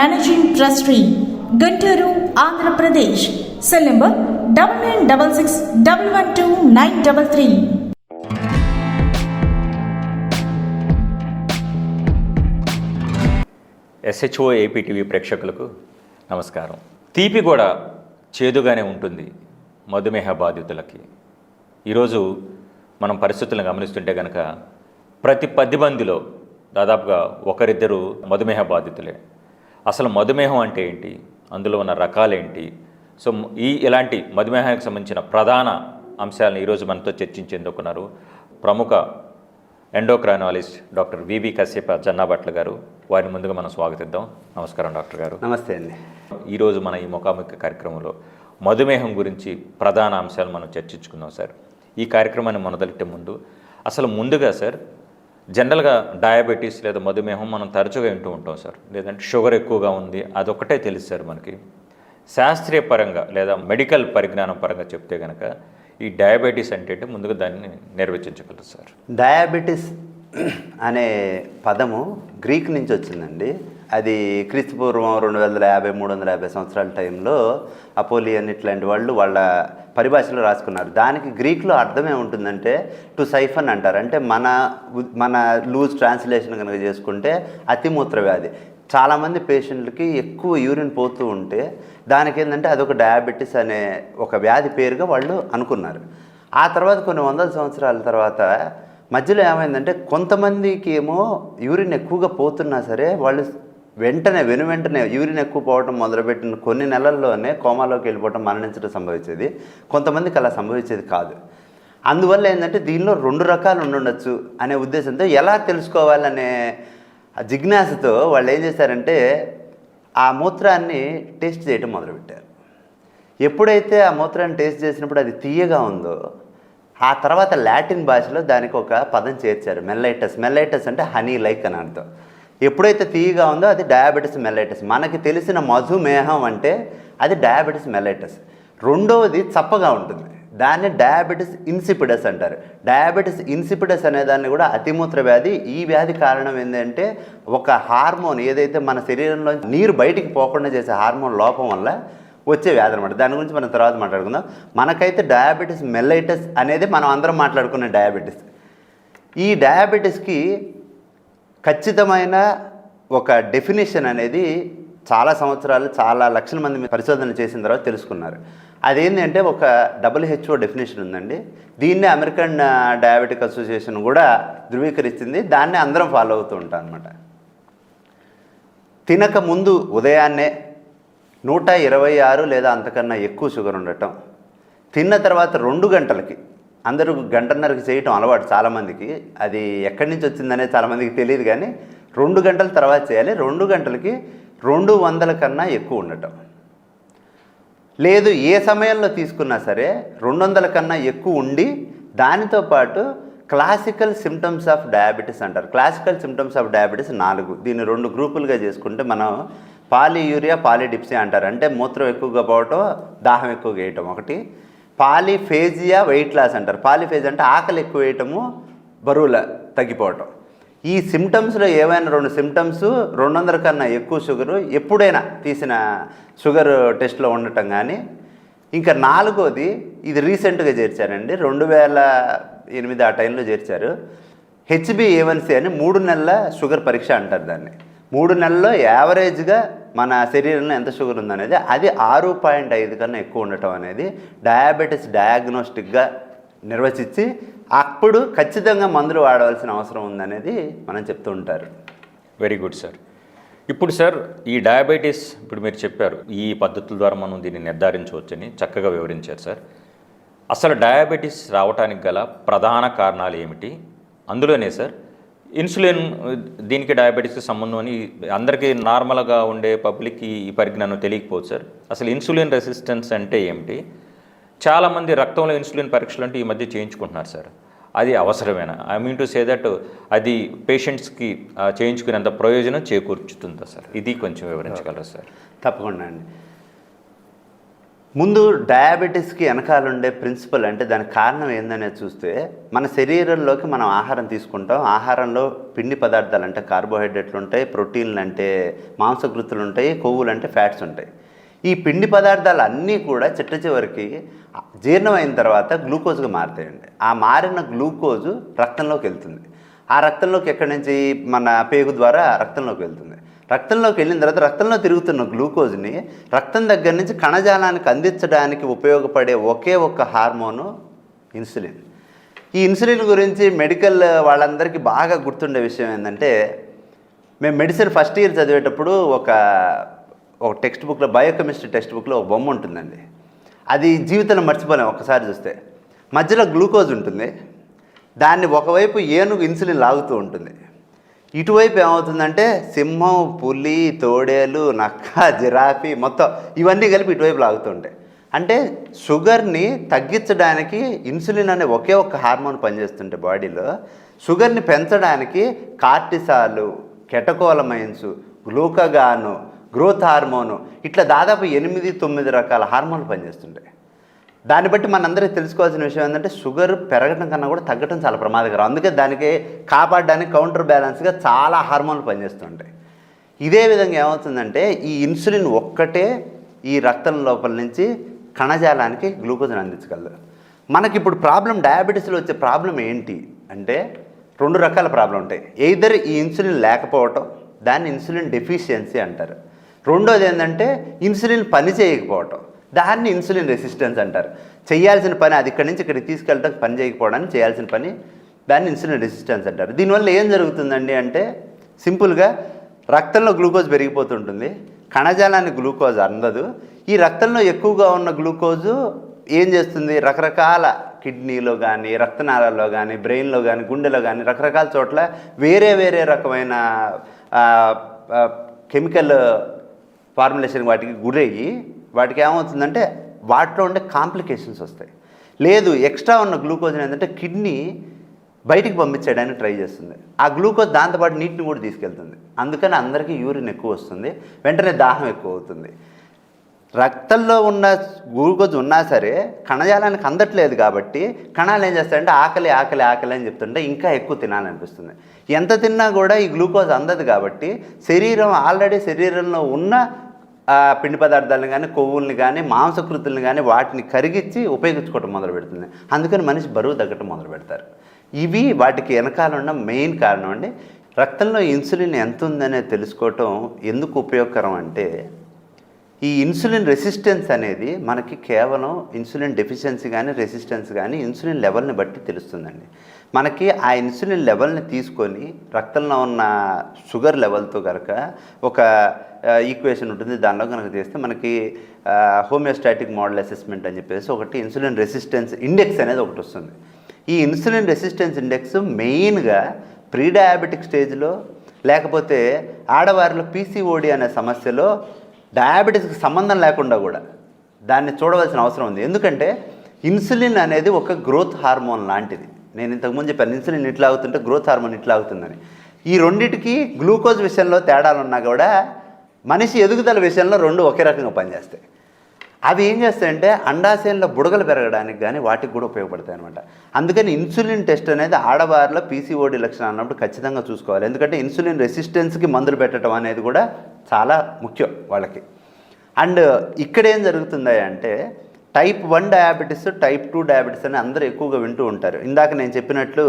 managing trustee Guntur Andhra Pradesh cell number double nine double six double one two nine double three SHO APTV ప్రేక్షకులకు నమస్కారం. తీపి కూడా చేదుగానే ఉంటుంది మధుమేహ బాధితులకి. ఈరోజు మనం పరిస్థితులను గమనిస్తుంటే కనుక ప్రతి పది మందిలో దాదాపుగా ఒకరిద్దరు మధుమేహ బాధితులే. అసలు మధుమేహం అంటే ఏంటి? అందులో ఉన్న రకాలేంటి సో ఈ ఇలాంటి మధుమేహానికి సంబంధించిన ప్రధాన అంశాలను ఈరోజు మనతో చర్చించేందుకున్నారు ప్రముఖ ఎండోక్రైనాలజిస్ట్ డాక్టర్ వివి కశ్యప జన్నాభట్ల గారు. వారిని ముందుగా మనం స్వాగతిద్దాం. నమస్కారం డాక్టర్ గారు. నమస్తే అండి. ఈరోజు మన ఈ ముఖాముఖి కార్యక్రమంలో మధుమేహం గురించి ప్రధాన అంశాలు మనం చర్చించుకుందాం సార్. ఈ కార్యక్రమాన్ని మొదలెట్టే ముందు అసలు ముందుగా సార్ జనరల్గా డయాబెటీస్ లేదా మధుమేహం మనం తరచుగా వింటూ ఉంటాం సార్. లేదంటే షుగర్ ఎక్కువగా ఉంది అదొక్కటే తెలుసు సార్ మనకి. శాస్త్రీయ పరంగా లేదా మెడికల్ పరిజ్ఞానం పరంగా చెప్తే కనుక ఈ డయాబెటీస్ అంటే ముందుగా దాన్ని నిర్వచించగలరు సార్. డయాబెటీస్ అనే పదము గ్రీక్ నుంచి వచ్చిందండి. అది క్రీస్తు పూర్వం రెండు వందల యాభై మూడు వందల యాభై సంవత్సరాల టైంలో అపోలియన్ ఇట్లాంటి వాళ్ళు వాళ్ళ పరిభాషలో రాసుకున్నారు. దానికి గ్రీక్లో అర్థం ఏముంటుందంటే టు సైఫన్ అంటారు. అంటే మన మన లూజ్ ట్రాన్స్లేషన్ కనుక చేసుకుంటే అతిమూత్ర వ్యాధి చాలామంది పేషెంట్లకి ఎక్కువ యూరిన్ పోతూ ఉంటే దానికి ఏంటంటే అదొక డయాబెటిస్ అనే ఒక వ్యాధి పేరుగా వాళ్ళు అనుకున్నారు. ఆ తర్వాత కొన్ని వందల సంవత్సరాల తర్వాత మధ్యలో ఏమైందంటే కొంతమందికి ఏమో యూరిన్ ఎక్కువగా పోతున్నా సరే వాళ్ళు వెంటనే వెను వెంటనే యూరిన్ ఎక్కువ పోవడం మొదలుపెట్టిన కొన్ని నెలల్లోనే కోమాలోకి వెళ్ళిపోవడం మరణించడం సంభవించేది. కొంతమందికి అలా సంభవించేది కాదు. అందువల్ల ఏంటంటే దీనిలో రెండు రకాలు ఉండొచ్చు అనే ఉద్దేశంతో ఎలా తెలుసుకోవాలనే జిజ్ఞాసతో వాళ్ళు ఏం చేశారంటే ఆ మూత్రాన్ని టేస్ట్ చేయడం మొదలుపెట్టారు. ఎప్పుడైతే ఆ మూత్రాన్ని టేస్ట్ చేసినప్పుడు అది తీయగా ఉందో ఆ తర్వాత లాటిన్ భాషలో దానికి ఒక పదం చేర్చారు మెల్లైటస్. మెల్లైటస్ అంటే హనీ లైక్ అని అర్థం. ఎప్పుడైతే తీయగా ఉందో అది డయాబెటిస్ మెల్లైటస్. మనకి తెలిసిన మధుమేహం అంటే అది డయాబెటిస్ మెలైటిస్ రెండవది చప్పగా ఉంటుంది. దాన్ని డయాబెటిస్ ఇన్సిపిడస్ అంటారు. డయాబెటిస్ ఇన్సిపిడస్ అనే దాన్ని కూడా అతిమూత్ర వ్యాధి. ఈ వ్యాధి కారణం ఏంటంటే ఒక హార్మోన్ ఏదైతే మన శరీరంలో నీరు బయటికి పోకుండా చేసే హార్మోన్ లోపం వల్ల వచ్చే వ్యాధి అనమాట దాని గురించి మనం తర్వాత మాట్లాడుకుందాం. మనకైతే డయాబెటిస్ మెల్లైటస్ అనేది మనం అందరం మాట్లాడుకునే డయాబెటిస్. ఈ డయాబెటిస్కి ఖచ్చితమైన ఒక డెఫినేషన్ అనేది చాలా సంవత్సరాలు చాలా లక్షల మంది పరిశోధన చేసిన తర్వాత తెలుసుకున్నారు. అదేంటంటే ఒక ఒక డబ్ల్యూహెచ్ఓ డెఫినేషన్ ఉందండి. దీన్నే అమెరికన్ డయాబెటిక్ అసోసియేషన్ కూడా ధృవీకరిస్తుంది. దాన్నే అందరం ఫాలో అవుతూ ఉంటాం అనమాట తినక ముందు ఉదయాన్నే నూట ఇరవై ఆరు లేదా అంతకన్నా ఎక్కువ షుగర్ ఉండటం తిన్న తర్వాత రెండు గంటలకి అందరూ గంటన్నరకి చేయటం అలవాటు చాలామందికి. అది ఎక్కడి నుంచి వచ్చిందనే చాలామందికి తెలియదు కానీ రెండు గంటల తర్వాత చేయాలి. రెండు గంటలకి రెండు వందల కన్నా ఎక్కువ ఉండటం. లేదు ఏ సమయంలో తీసుకున్నా సరే రెండు వందల కన్నా ఎక్కువ ఉండి దానితో పాటు క్లాసికల్ సిమ్టమ్స్ ఆఫ్ డయాబెటీస్ అంటారు. క్లాసికల్ సిమ్టమ్స్ ఆఫ్ డయాబెటీస్ నాలుగు. దీన్ని రెండు గ్రూపులుగా చేసుకుంటే మనం పాలియూరియా పాలిడిప్సియా అంటారు. అంటే మూత్రం ఎక్కువగా పోవటం దాహం ఎక్కువగా వేయటం ఒకటి. పాలిఫేజియా వెయిట్ లాస్ అంటారు. పాలిఫేజ్ అంటే ఆకలి ఎక్కువ వేయటము బరువుల తగ్గిపోవటం. ఈ సిమ్టమ్స్లో ఏవైనా రెండు సిమ్టమ్స్ రెండు వందల కన్నా ఎక్కువ షుగరు ఎప్పుడైనా తీసిన షుగర్ టెస్ట్లో ఉండటం కానీ ఇంకా నాలుగోది ఇది రీసెంట్గా చేర్చారండి. రెండు వేల ఎనిమిది ఆ టైంలో చేర్చారు. హెచ్బి ఏవన్సీ అని మూడు నెలల షుగర్ పరీక్ష అంటారు దాన్ని. మూడు నెలల్లో యావరేజ్గా మన శరీరంలో ఎంత షుగర్ ఉందనేది అది ఆరు పాయింట్ ఐదు కన్నా ఎక్కువ ఉండటం అనేది డయాబెటీస్ డయాగ్నోస్టిక్గా నిర్వచించి అప్పుడు ఖచ్చితంగా మందులు వాడవలసిన అవసరం ఉందనేది మనం చెప్తూ ఉంటారు. వెరీ గుడ్ సార్ ఇప్పుడు సార్ ఈ డయాబెటీస్ ఇప్పుడు మీరు చెప్పారు ఈ పద్ధతుల ద్వారా మనం దీన్ని నిర్ధారించవచ్చని చక్కగా వివరించారు సార్ అసలు డయాబెటీస్ రావడానికి గల ప్రధాన కారణాలు ఏమిటి? అందులోనే సార్ ఇన్సులిన్ దీనికి డయాబెటీస్కి సంబంధం అని అందరికీ నార్మల్గా ఉండే పబ్లిక్కి ఈ పరిజ్ఞానం తెలియకపోవచ్చు సార్. అసలు ఇన్సులిన్ రెసిస్టెన్స్ అంటే ఏమిటి? చాలామంది రక్తంలో ఇన్సులిన్ పరీక్షలు అంటే ఈ మధ్య చేయించుకుంటున్నారు సార్. అది అవసరమేనా? I mean to say that అది పేషెంట్స్కి చేయించుకునేంత ప్రయోజనం చేకూర్చుతుందా సార్? ఇది కొంచెం వివరించగలరా సార్? తప్పకుండా అండి. ముందు డయాబెటీస్కి వెనకాల ఉండే ప్రిన్సిపల్ అంటే దానికి కారణం ఏందనేది చూస్తే మన శరీరంలోకి మనం ఆహారం తీసుకుంటాం. ఆహారంలో పిండి పదార్థాలు అంటే కార్బోహైడ్రేట్లు ఉంటాయి ప్రోటీన్లు అంటే మాంసకృతులు ఉంటాయి కొవ్వులు అంటే ఫ్యాట్స్ ఉంటాయి. ఈ పిండి పదార్థాలు అన్నీ కూడా చిట్ట చివరికి జీర్ణమైన తర్వాత గ్లూకోజ్గా మారుతాయండి. ఆ మారిన గ్లూకోజు రక్తంలోకి వెళ్తుంది. ఆ రక్తంలోకి ఎక్కడి నుంచి? మన పేగు ద్వారా రక్తంలోకి వెళ్తుంది. రక్తంలోకి వెళ్ళిన తర్వాత రక్తంలో తిరుగుతున్న గ్లూకోజ్ని రక్తం దగ్గర నుంచి కణజాలానికి అందించడానికి ఉపయోగపడే ఒకే ఒక్క హార్మోను ఇన్సులిన్. ఈ ఇన్సులిన్ గురించి మెడికల్ వాళ్ళందరికీ బాగా గుర్తుండే విషయం ఏంటంటే మేము మెడిసిన్ ఫస్ట్ ఇయర్ చదివేటప్పుడు ఒక ఒక టెక్స్ట్ బుక్లో బయోకెమిస్ట్రీ టెక్స్ట్ బుక్లో ఒక బొమ్మ ఉంటుందండి. అది జీవితంలో మర్చిపోలేం ఒకసారి చూస్తే. మధ్యలో గ్లూకోజ్ ఉంటుంది. దాన్ని ఒకవైపు ఏనుగు ఇన్సులిన్ లాగుతూ ఉంటుంది. ఇటువైపు ఏమవుతుందంటే సింహం పులి తోడేలు నక్క జిరాఫీ మొత్తం ఇవన్నీ కలిపి ఇటువైపు లాగుతుంటాయి. అంటే షుగర్ని తగ్గించడానికి ఇన్సులిన్ అనే ఒకే ఒక్క హార్మోన్ పనిచేస్తుంటే బాడీలో షుగర్ని పెంచడానికి కార్టిసాలు కెటకోలమైన్స్ గ్లూకగాను గ్రోత్ హార్మోను ఇట్లా దాదాపు ఎనిమిది తొమ్మిది రకాల హార్మోన్లు పనిచేస్తుంటాయి. దాన్ని బట్టి మనందరికీ తెలుసుకోవాల్సిన విషయం ఏంటంటే షుగర్ పెరగడం కన్నా కూడా తగ్గడం చాలా ప్రమాదకరం. అందుకే దానికి కాపాడడానికి కౌంటర్ బ్యాలెన్స్గా చాలా హార్మోన్లు పనిచేస్తుంటాయి. ఇదే విధంగా ఏమవుతుందంటే ఈ ఇన్సులిన్ ఒక్కటే ఈ రక్తం లోపల నుంచి కణజాలానికి గ్లూకోజ్ని అందించగలదు. మనకి ఇప్పుడు ప్రాబ్లం డయాబెటీస్లో వచ్చే ప్రాబ్లం ఏంటి అంటే రెండు రకాల ప్రాబ్లం ఉంటాయి. ఎయిదర్ ఈ ఇన్సులిన్ లేకపోవటం దాన్ని ఇన్సులిన్ డెఫిషియన్సీ అంటారు. రెండోది ఏంటంటే ఇన్సులిన్ పని చేయకపోవటం. దాన్ని ఇన్సులిన్ రెసిస్టెన్స్ అంటారు. చేయాల్సిన పని అది ఇక్కడి నుంచి ఇక్కడికి తీసుకెళ్ళడం పని చేయకపోవడానికి చేయాల్సిన పని దాన్ని ఇన్సులిన్ రెసిస్టెన్స్ అంటారు. దీనివల్ల ఏం జరుగుతుందండి అంటే సింపుల్గా రక్తంలో గ్లూకోజ్ పెరిగిపోతుంటుంది. కణజాలానికి గ్లూకోజ్ అందదు. ఈ రక్తంలో ఎక్కువగా ఉన్న గ్లూకోజు ఏం చేస్తుంది? రకరకాల కిడ్నీలో కానీ రక్తనాళాల్లో కానీ బ్రెయిన్లో కానీ గుండెలో కానీ రకరకాల చోట్ల వేరే వేరే రకమైన కెమికల్ ఫార్ములేషన్ వాటికి గురయ్యి వాటికి ఏమవుతుందంటే వాటిలో ఉండే కాంప్లికేషన్స్ వస్తాయి. లేదు ఎక్స్ట్రా ఉన్న గ్లూకోజ్ ఏంటంటే కిడ్నీ బయటికి పంపించేయడానికి ట్రై చేస్తుంది. ఆ గ్లూకోజ్ దాంతోపాటు నీటిని కూడా తీసుకెళ్తుంది. అందుకని అందరికీ యూరిన్ ఎక్కువ వస్తుంది. వెంటనే దాహం ఎక్కువ అవుతుంది. రక్తంలో ఉన్న గ్లూకోజ్ ఉన్నా సరే కణజాలానికి అందట్లేదు కాబట్టి కణాలు ఏం చేస్తాయంటే ఆకలి ఆకలి ఆకలి అని చెప్తుంటే ఇంకా ఎక్కువ తినాలనిపిస్తుంది. ఎంత తిన్నా కూడా ఈ గ్లూకోజ్ అందదు కాబట్టి శరీరం ఆల్రెడీ శరీరంలో ఉన్న పిండి పదార్థాలను కానీ కొవ్వుల్ని కానీ మాంసకృతుల్ని కానీ వాటిని కరిగించి ఉపయోగించుకోవటం మొదలు పెడుతుంది. అందుకని మనిషి బరువు తగ్గటం మొదలు పెడతారు. ఇవి వాటికి వెనకాల ఉన్న మెయిన్ కారణం అండి. రక్తంలో ఇన్సులిన్ ఎంత ఉందనేది తెలుసుకోవటం ఎందుకు ఉపయోగకరం అంటే ఈ ఇన్సులిన్ రెసిస్టెన్స్ అనేది మనకి కేవలం ఇన్సులిన్ డెఫిషియన్సీ కానీ రెసిస్టెన్స్ కానీ ఇన్సులిన్ లెవెల్ని బట్టి తెలుస్తుందండి. మనకి ఆ ఇన్సులిన్ లెవెల్ని తీసుకొని రక్తంలో ఉన్న షుగర్ లెవెల్తో కనుక ఒక ఈక్వేషన్ ఉంటుంది. దానిలో కనుక చేస్తే మనకి హోమియోస్టాటిక్ మోడల్ అసెస్మెంట్ అని చెప్పేసి ఒకటి ఇన్సులిన్ రెసిస్టెన్స్ ఇండెక్స్ అనేది ఒకటి వస్తుంది. ఈ ఇన్సులిన్ రెసిస్టెన్స్ ఇండెక్స్ మెయిన్గా ప్రీడయాబెటిక్ స్టేజ్లో లేకపోతే ఆడవారిలో పీసీఓడి అనే సమస్యలో డయాబెటీస్కి సంబంధం లేకుండా కూడా దాన్ని చూడవలసిన అవసరం ఉంది. ఎందుకంటే ఇన్సులిన్ అనేది ఒక గ్రోత్ హార్మోన్ లాంటిది. నేను ఇంతకుముందు చెప్పాను ఇన్సులిన్ ఇట్లా అవుతుంటే గ్రోత్ హార్మోన్ ఇట్లా అవుతుందని. ఈ రెండిటికి గ్లూకోజ్ విషయంలో తేడాలు ఉన్నా కూడా మనిషి ఎదుగుదల విషయంలో రెండు ఒకే రకంగా పనిచేస్తాయి. అవి ఏం చేస్తాయంటే అండాశయంలో బుడగలు పెరగడానికి కానీ వాటికి కూడా ఉపయోగపడతాయి అనమాట అందుకని ఇన్సులిన్ టెస్ట్ అనేది ఆడవారిలో పీసీఓడి లక్షణాలు అన్నప్పుడు ఖచ్చితంగా చూసుకోవాలి. ఎందుకంటే ఇన్సులిన్ రెసిస్టెన్స్కి మందులు పెట్టడం అనేది కూడా చాలా ముఖ్యం వాళ్ళకి. అండ్ ఇక్కడ ఏం జరుగుతుంది అంటే type one diabetes type two diabetes అని అందరూ ఎక్కువగా వింటూ ఉంటారు. ఇందాక నేను చెప్పినట్లు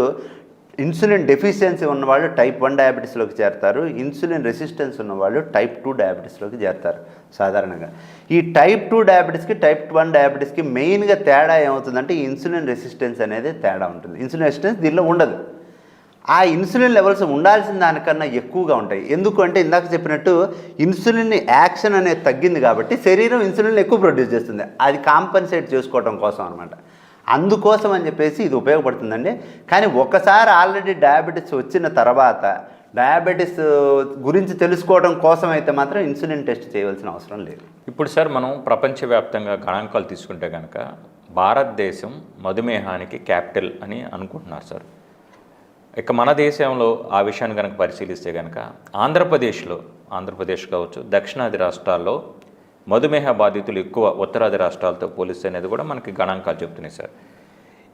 ఇన్సులిన్ డెఫిషియన్సీ ఉన్నవాళ్ళు టైప్ వన్ డయాబెటీస్లోకి చేరతారు. ఇన్సులిన్ రెసిస్టెన్స్ ఉన్నవాళ్ళు టైప్ టూ డయాబెటీస్లోకి చేరతారు సాధారణంగా. ఈ టైప్ టూ డయాబెటీస్కి టైప్ వన్ డయాబెటీస్కి మెయిన్గా తేడా ఏమవుతుందంటే ఇన్సులిన్ రెసిస్టెన్స్ అనేది తేడా ఉంటుంది. ఇన్సులిన్ రెసిస్టెన్స్ దీనిలో ఉండదు. ఆ ఇన్సులిన్ లెవెల్స్ ఉండాల్సిన దానికన్నా ఎక్కువగా ఉంటాయి. ఎందుకంటే ఇందాక చెప్పినట్టు ఇన్సులిన్ యాక్షన్ అనేది తగ్గింది కాబట్టి శరీరం ఇన్సులిన్ ఎక్కువ ప్రొడ్యూస్ చేస్తుంది. అది కాంపన్సేట్ చేసుకోవడం కోసం అనమాట అందుకోసం అని చెప్పేసి ఇది ఉపయోగపడుతుందండి. కానీ ఒకసారి ఆల్రెడీ డయాబెటీస్ వచ్చిన తర్వాత డయాబెటీస్ గురించి తెలుసుకోవడం కోసం అయితే మాత్రం ఇన్సులిన్ టెస్ట్ చేయవలసిన అవసరం లేదు. ఇప్పుడు సార్ మనం ప్రపంచవ్యాప్తంగా గణాంకాలు తీసుకుంటే కనుక భారతదేశం మధుమేహానికి క్యాపిటల్ అని అనుకుంటున్నారు సార్. ఇక మన దేశంలో ఆ విషయాన్ని కనుక పరిశీలిస్తే కనుక ఆంధ్రప్రదేశ్లో ఆంధ్రప్రదేశ్ కావచ్చు దక్షిణాది రాష్ట్రాల్లో మధుమేహ బాధితులు ఎక్కువ ఉత్తరాది రాష్ట్రాలతో పోలిస్తే అనేది కూడా మనకి గణాంకాలు చెప్తున్నాయి సార్.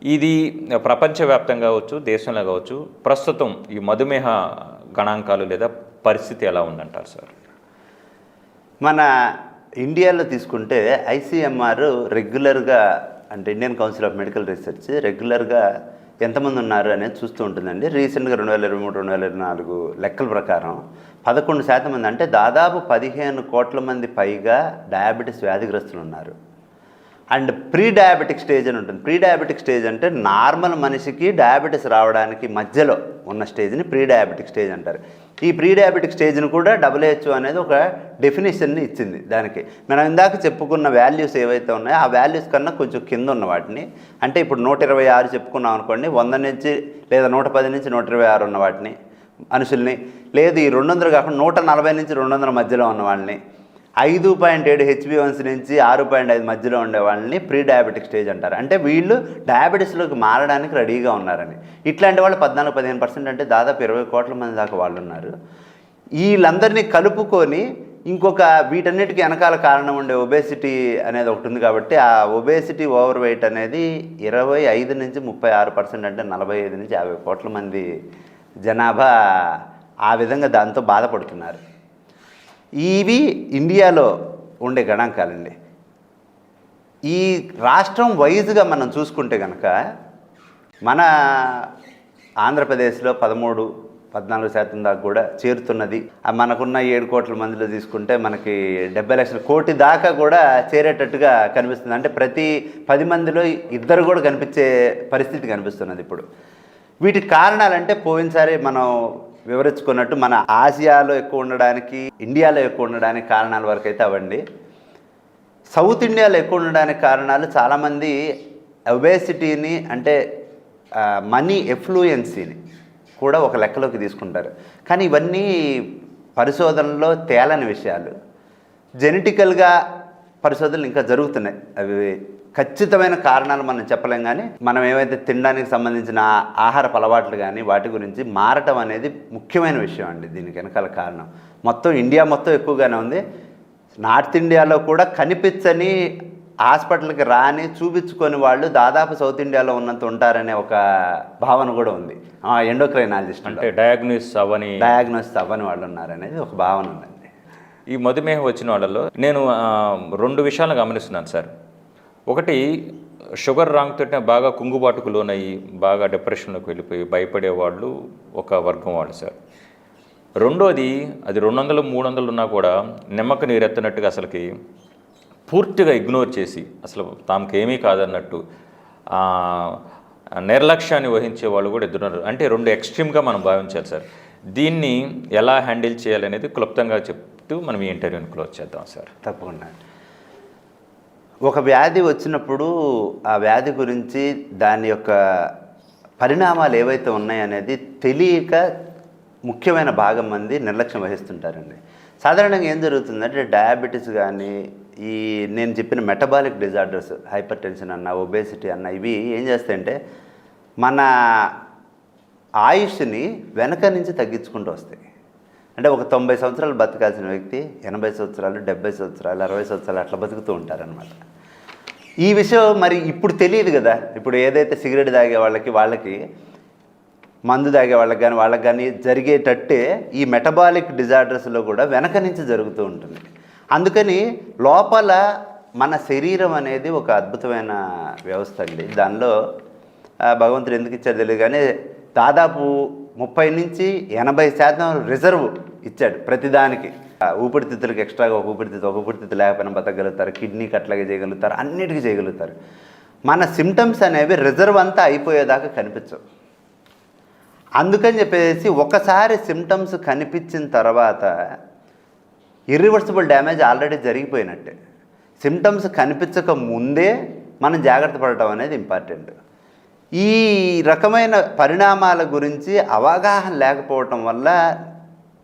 ఇది ప్రపంచవ్యాప్తంగా కావచ్చు దేశంలో కావచ్చు ప్రస్తుతం ఈ మధుమేహ గణాంకాలు లేదా పరిస్థితి ఎలా ఉందంటారు సార్? మన ఇండియాలో తీసుకుంటే ఐసీఎంఆర్ రెగ్యులర్గా అంటే Indian Council of Medical Research రెగ్యులర్గా ఎంతమంది ఉన్నారు అనేది చూస్తూ ఉంటుందండి. రీసెంట్గా రెండు వేల ఇరవై మూడు రెండు వేల ఇరవై నాలుగు లెక్కల ప్రకారం పదకొండు శాతం మంది అంటే దాదాపు పదిహేను కోట్ల మంది పైగా డయాబెటీస్ వ్యాధిగ్రస్తులు ఉన్నారు. అండ్ ప్రీ డయాబెటిక్ స్టేజ్ అని ఉంటుంది. ప్రీ డయాబెటిక్ స్టేజ్ అంటే నార్మల్ మనిషికి డయాబెటీస్ రావడానికి మధ్యలో ఉన్న స్టేజ్ని ప్రీ డయాబెటిక్ స్టేజ్ అంటారు. ఈ ప్రీ డయాబెటిక్ స్టేజ్ని కూడా డబ్ల్యూహెచ్ఓ అనేది ఒక డెఫినేషన్ని ఇచ్చింది దానికి. మనం ఇందాక చెప్పుకున్న వాల్యూస్ ఏవైతే ఉన్నాయో ఆ వాల్యూస్ కన్నా కొంచెం కింద ఉన్న వాటిని. అంటే ఇప్పుడు నూట ఇరవై ఆరు చెప్పుకున్నాం అనుకోండి వంద నుంచి లేదా నూట పది నుంచి నూట ఇరవై ఆరు ఉన్న వాటిని మనుషుల్ని. లేదు ఈ రెండు వందలు కాకుండా నూట నలభై నుంచి రెండు వందల మధ్యలో ఉన్న వాళ్ళని. ఐదు పాయింట్ ఏడు హెచ్బివన్స్ నుంచి ఆరు పాయింట్ ఐదు మధ్యలో ఉండే వాళ్ళని ప్రీ డయాబెటిక్ స్టేజ్ అంటారు. అంటే వీళ్ళు డయాబెటీస్లోకి మారడానికి రెడీగా ఉన్నారని. ఇట్లాంటి వాళ్ళు పద్నాలుగు పదిహేను పర్సెంట్ అంటే దాదాపు ఇరవై కోట్ల మంది దాకా వాళ్ళు ఉన్నారు. వీళ్ళందరినీ కలుపుకొని ఇంకొక వీటన్నిటికీ వెనకాల కారణం ఉండే ఒబేసిటీ అనేది ఒకటి ఉంది కాబట్టి ఆ ఒబేసిటీ ఓవర్ వెయిట్ అనేది ఇరవై ఐదు నుంచి ముప్పై ఆరు పర్సెంట్ అంటే నలభై ఐదు నుంచి యాభై కోట్ల మంది జనాభా ఆ విధంగా దాంతో బాధపడుతున్నారు. ఇవి ఇండియాలో ఉండే గణాంకాలండి. ఈ రాష్ట్రం వైజ్గా మనం చూసుకుంటే కనుక మన ఆంధ్రప్రదేశ్లో పదమూడు పద్నాలుగు శాతం దాకా కూడా చేరుతున్నది. ఆ మనకున్న ఏడు కోట్ల మందిలో తీసుకుంటే మనకి డెబ్బై లక్షల కోటి దాకా కూడా చేరేటట్టుగా కనిపిస్తుంది. అంటే ప్రతి పది మందిలో ఇద్దరు కూడా కనిపించే పరిస్థితి కనిపిస్తున్నది ఇప్పుడు. వీటికి కారణాలంటే పోయినసారి మనం వివరించుకున్నట్టు మన ఆసియాలో ఎక్కువ ఉండడానికి ఇండియాలో ఎక్కువ ఉండడానికి కారణాల వరకు అయితే అవండి సౌత్ ఇండియాలో ఎక్కువ ఉండడానికి కారణాలు చాలామంది ఒబేసిటీని అంటే మనీ ఎఫ్లూయెన్సీని కూడా ఒక లెక్కలోకి తీసుకుంటారు. కానీ ఇవన్నీ పరిశోధనలో తేలని విషయాలు. జెనెటికల్గా పరిశోధనలు ఇంకా జరుగుతున్నాయి. అవి ఖచ్చితమైన కారణాలు మనం చెప్పలేం కానీ మనం ఏవైతే తినడానికి సంబంధించిన ఆ- ఆహారపు అలవాట్లు కానీ వాటి గురించి మారటం అనేది ముఖ్యమైన విషయం అండి దీనికి వెనకాల కారణం. మొత్తం ఇండియా మొత్తం ఎక్కువగానే ఉంది. నార్త్ ఇండియాలో కూడా కనిపించని హాస్పిటల్కి రాని చూపించుకొని వాళ్ళు దాదాపు సౌత్ ఇండియాలో ఉన్నంత ఉంటారనే ఒక భావన కూడా ఉంది. ఎండోక్రైనాలజిస్ట్ అంటే డయాగ్నోస్ అవ్వని డయాగ్నోస్ అవ్వని వాళ్ళు ఉన్నారనేది ఒక భావన ఉందండి. ఈ మధుమేహం వచ్చిన వాళ్ళలో నేను రెండు విషయాలను గమనిస్తున్నాను సార్. ఒకటి షుగర్ రాంగ్తోనే బాగా కుంగుబాటుకు లోనయ్యి బాగా డిప్రెషన్లోకి వెళ్ళిపోయి భయపడే వాళ్ళు ఒక వర్గం వాళ్ళు సార్. రెండోది అది రెండు వందలు మూడు వందలు ఉన్నా కూడా నిమ్మక నీరెత్తనట్టుగా అసలుకి పూర్తిగా ఇగ్నోర్ చేసి అసలు తామకేమీ ఏమీ కాదన్నట్టు నిర్లక్ష్యాన్ని వహించే వాళ్ళు కూడా ఎదురున్నారు అంటే రెండు ఎక్స్ట్రీమ్గా మనం భావించాలి సార్. దీన్ని ఎలా హ్యాండిల్ చేయాలనేది క్లుప్తంగా చెప్తూ మనం ఈ ఇంటర్వ్యూని క్లోజ్ చేద్దాం సార్. తప్పకుండా ఒక వ్యాధి వచ్చినప్పుడు ఆ వ్యాధి గురించి దాని యొక్క పరిణామాలు ఏవైతే ఉన్నాయనేది తెలియక ముఖ్యమైన భాగం మంది నిర్లక్ష్యం వహిస్తుంటారండి. సాధారణంగా ఏం జరుగుతుందంటే డయాబెటీస్ కానీ ఈ నేను చెప్పిన మెటబాలిక్ డిజార్డర్స్ హైపర్ టెన్షన్ అన్న ఒబేసిటీ అన్న ఇవి ఏం చేస్తాయంటే మన ఆయుష్ని వెనక నుంచి తగ్గించుకుంటూ వస్తాయి. అంటే ఒక తొంభై సంవత్సరాలు బతకాల్సిన వ్యక్తి ఎనభై సంవత్సరాలు డెబ్బై సంవత్సరాలు అరవై సంవత్సరాలు అట్లా బతుకుతూ ఉంటారనమాట ఈ విషయం మరి ఇప్పుడు తెలియదు కదా. ఇప్పుడు ఏదైతే సిగరెట్ తాగే వాళ్ళకి వాళ్ళకి మందు తాగే వాళ్ళకి కానీ వాళ్ళకి కానీ జరిగేటట్టే ఈ మెటబాలిక్ డిజార్డర్స్లో కూడా వెనక నుంచి జరుగుతూ ఉంటుంది. అందుకని లోపల మన శరీరం అనేది ఒక అద్భుతమైన వ్యవస్థ అండి. దానిలో భగవంతుడు ఎందుకు ఇచ్చారు తెలియదు కానీ దాదాపు ముప్పై నుంచి ఎనభై శాతం రిజర్వ్ ఇచ్చాడు ప్రతిదానికి. ఊపిరితిత్తులకు ఎక్స్ట్రాగా ఒక ఊపిరితిత్తు ఒక ఊపిరితిత్తు లేకపోయినా బతకగలుగుతారు కిడ్నీకి అట్లాగే చేయగలుగుతారు అన్నిటికీ చేయగలుగుతారు. మన సిమ్టమ్స్ అనేవి రిజర్వ్ అంతా అయిపోయేదాకా కనిపించవు. అందుకని చెప్పేసి ఒకసారి సిమ్టమ్స్ కనిపించిన తర్వాత ఇర్రివర్సిబుల్ డ్యామేజ్ ఆల్రెడీ జరిగిపోయినట్టే. సిమ్టమ్స్ కనిపించక ముందే మనం జాగ్రత్త పడటం అనేది ఇంపార్టెంట్ ఈ రకమైన పరిణామాల గురించి అవగాహన లేకపోవటం వల్ల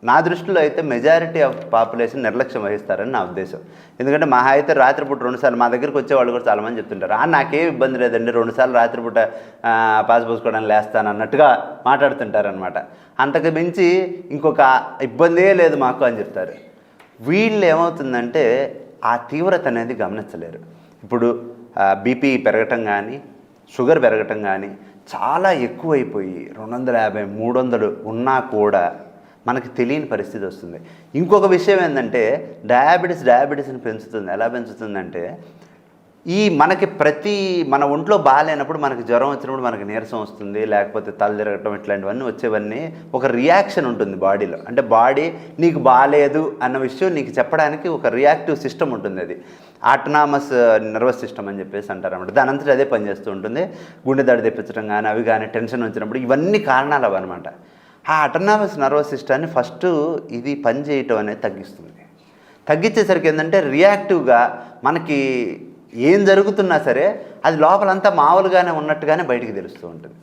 నా దృష్టిలో అయితే మెజారిటీ ఆఫ్ పాపులేషన్ నిర్లక్ష్యం వహిస్తారని నా ఉద్దేశం. ఎందుకంటే మహా అయితే రాత్రిపూట రెండుసార్లు మా దగ్గరికి వచ్చేవాళ్ళు కూడా చాలామంది చెప్తుంటారు ఆ నాకేం ఇబ్బంది లేదండి రెండుసార్లు రాత్రిపూట పాస్ పోసుకోవడానికి లేస్తాను అన్నట్టుగా మాట్లాడుతుంటారనమాట అంతకు మించి ఇంకొక ఇబ్బందే లేదు మాకు అని చెప్తారు. వీళ్ళు ఏమవుతుందంటే ఆ తీవ్రత అనేది గమనించలేరు. ఇప్పుడు బీపీ పెరగటం కానీ షుగర్ పెరగటం కానీ చాలా ఎక్కువైపోయి రెండు వందల యాభై మూడు వందలు ఉన్నా కూడా మనకి తెలియని పరిస్థితి వస్తుంది. ఇంకొక విషయం ఏంటంటే డయాబెటీస్ డయాబెటీస్ని పెంచుతుంది. ఎలా పెంచుతుందంటే ఈ మనకి ప్రతి మన ఒంట్లో బాగాలేనప్పుడు మనకి జ్వరం వచ్చినప్పుడు మనకి నీరసం వస్తుంది లేకపోతే తల తిరగటం ఇట్లాంటివన్నీ వచ్చేవన్నీ ఒక రియాక్షన్ ఉంటుంది బాడీలో. అంటే బాడీ నీకు బాగాలేదు అన్న విషయం నీకు చెప్పడానికి ఒక రియాక్టివ్ సిస్టమ్ ఉంటుంది అది. ఆటనామస్ నర్వస్ సిస్టమ్ అని చెప్పేసి అంటారు అనమాట దాని అంతటి అదే పనిచేస్తూ ఉంటుంది. గుండె దడి తెప్పించడం కానీ అవి కానీ టెన్షన్ వచ్చినప్పుడు ఇవన్నీ కారణాలు అవన్నమాట ఆ అటనామస్ నర్వస్ సిస్టాన్ని ఫస్ట్ ఇది పని చేయటం అనేది తగ్గిస్తుంది. తగ్గించేసరికి ఏంటంటే రియాక్టివ్గా మనకి ఏం జరుగుతున్నా సరే అది లోపలంతా మామూలుగానే ఉన్నట్టుగానే బయటికి తెలుస్తూ ఉంటుంది.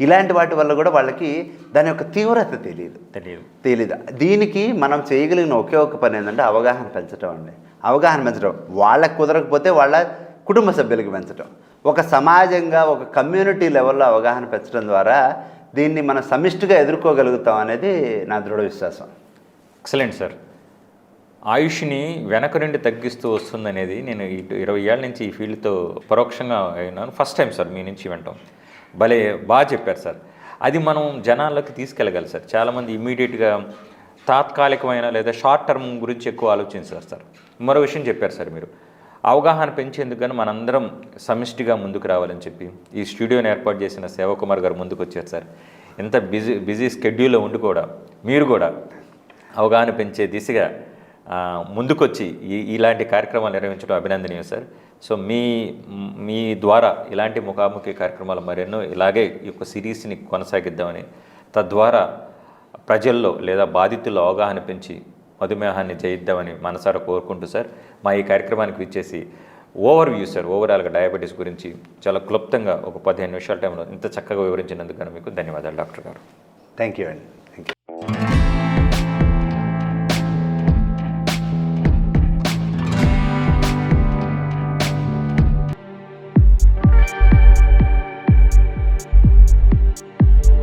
ఇలాంటి వాటి వల్ల కూడా వాళ్ళకి దాని యొక్క తీవ్రత తెలియదు. తెలియదు. తెలీదు దీనికి మనం చేయగలిగిన ఒకే ఒక పని ఏంటంటే అవగాహన పెంచడం అండి. అవగాహన పెంచడం వాళ్ళకి కుదరకపోతే వాళ్ళ కుటుంబ సభ్యులకి పెంచడం ఒక సమాజంగా ఒక కమ్యూనిటీ లెవెల్లో అవగాహన పెంచడం ద్వారా దీన్ని మనం సమిష్టిగా ఎదుర్కోగలుగుతాం అనేది నా దృఢ విశ్వాసం. Excellent sir. ఆయుష్ని వెనక నుండి తగ్గిస్తూ వస్తుందనేది నేను ఇటు ఇరవై ఏళ్ళ నుంచి ఈ ఫీల్డ్తో పరోక్షంగా అయినాను. ఫస్ట్ టైం సార్ మీ నుంచి వింటాం భలే బాగా చెప్పారు సార్. అది మనం జనాల్లోకి తీసుకెళ్ళగలి సార్. చాలామంది ఇమీడియట్గా తాత్కాలికమైన లేదా షార్ట్ టర్మ్ గురించి ఎక్కువ ఆలోచించారు సార్. మరో విషయం చెప్పారు సార్ మీరు. అవగాహన పెంచేందుకు కానీ మనందరం సమిష్టిగా ముందుకు రావాలని చెప్పి ఈ స్టూడియోని ఏర్పాటు చేసిన సేవకుమార్ గారు ముందుకు వచ్చారు సార్. ఇంత బిజీ బిజీ స్కెడ్యూల్లో ఉండి కూడా మీరు కూడా అవగాహన పెంచే దిశగా ముందుకొచ్చి ఈ ఇలాంటి కార్యక్రమాలు నిర్వహించడం అభినందనీయం సార్. సో మీ మీ ద్వారా ఇలాంటి ముఖాముఖి కార్యక్రమాలు మరెన్నో ఇలాగే ఈ యొక్క సిరీస్ని కొనసాగిద్దామని తద్వారా ప్రజల్లో లేదా బాధితుల్లో అవగాహన పెంచి మధుమేహాన్ని జయిద్దామని మనసారా కోరుకుంటూ సార్ మా ఈ కార్యక్రమానికి విచ్చేసి ఓవర్ వ్యూ సార్ ఓవరాల్గా డయాబెటీస్ గురించి చాలా క్లుప్తంగా ఒక పదిహేను నిమిషాల టైంలో ఇంత చక్కగా వివరించినందుకు మీకు ధన్యవాదాలు డాక్టర్ గారు. థ్యాంక్ యూ అండి.